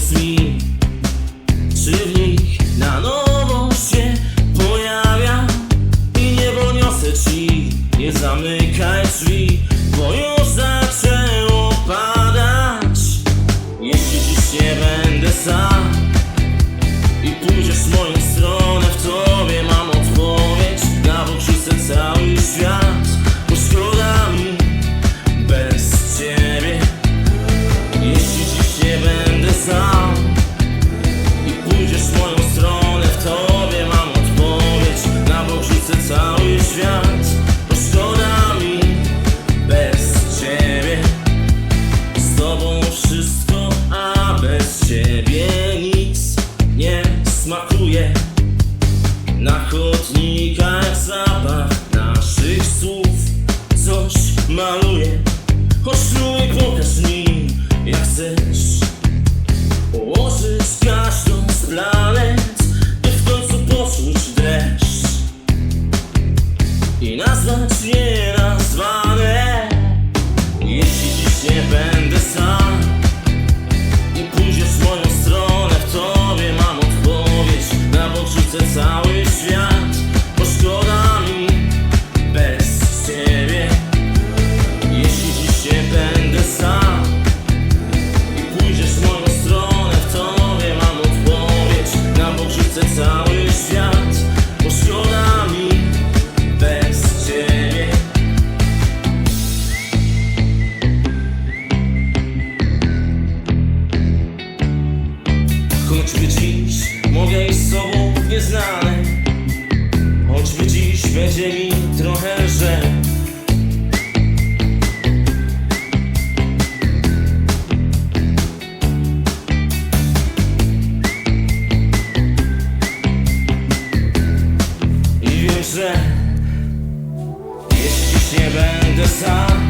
Powiedz mi, czy w nich na nowo się pojawia? I nie poniosę ci, nie zamykaj drzwi Bo już zaczęło padać. Jeśli dziś nie będę sam wszystko, a bez ciebie nic nie smakuje. Na chodnikach zapach naszych słów Coś maluje. I pokaż mi jak chcesz. Położyć każdą z planet By w końcu poczuć dreszcz. I nazwać nienazwane mi trochę lżej. I wiem, że jeśli nie będę sam